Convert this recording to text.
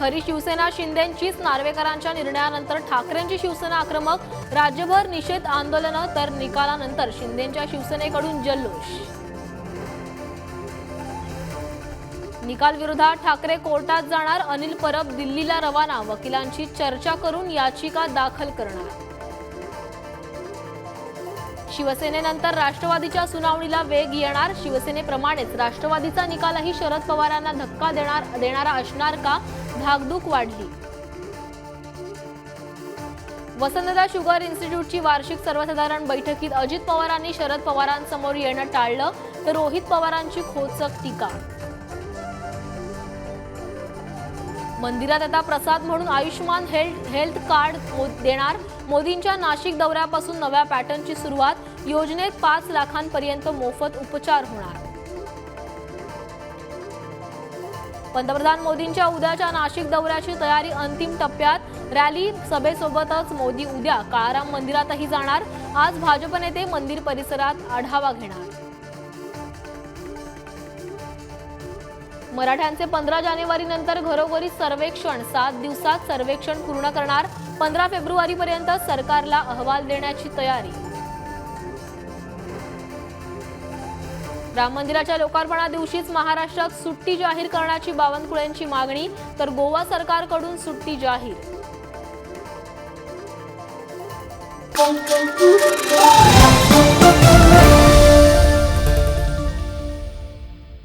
खरी शिवसेना शिंदेंचीच नार्वेकरांच्या निर्णयानंतर ठाकरेंची शिवसेना आक्रमक राज्यभर निषेध आंदोलनं तर निकालानंतर शिंदेंच्या शिवसेनेकडून जल्लोष. निकाल विरोधात ठाकरे कोर्टात जाणार अनिल परब दिल्लीला रवाना वकिलांची चर्चा करून याचिका दाखल करणार. शिवसेनेनंतर राष्ट्रवादीच्या सुनावणीला वेग येणार शिवसेनेप्रमाणेच राष्ट्रवादीचा निकालही शरद पवारांना धक्का देणार देणारा असणार का? धाकधूक वाढली. वसंतदा शुगर इन्स्टिट्यूटची वार्षिक सर्वसाधारण बैठकीत अजित पवारांनी शरद पवारांसमोर येणं टाळलं तर रोहित पवारांची खोचक टीका. मंदिरात आता प्रसाद म्हणून आयुष्यमान हेल्थ हेल्थ कार्ड मो- देणार. मोदींच्या नाशिक दौऱ्यापासून नव्या पॅटर्नची सुरुवात. योजनेत पाच लाखांपर्यंत मोफत उपचार होणार. पंतप्रधान मोदींच्या उद्याच्या नाशिक दौऱ्याची तयारी अंतिम टप्प्यात रॅली सभेसोबतच मोदी उद्या काळाराम मंदिरातही जाणार. आज भाजप नेते मंदिर परिसरात आढावा घेणार. मराठ्यांचे पंधरा जानेवारीनंतर घरोघरी सर्वेक्षण सात दिवसात सर्वेक्षण पूर्ण करणार. पंधरा फेब्रुवारीपर्यंत सरकारला अहवाल देण्याची तयारी. राम मंदिराच्या लोकार्पणा दिवशीच महाराष्ट्रात सुट्टी जाहीर करण्याची बावनकुळेंची मागणी तर गोवा सरकारकडून सुट्टी जाहीर.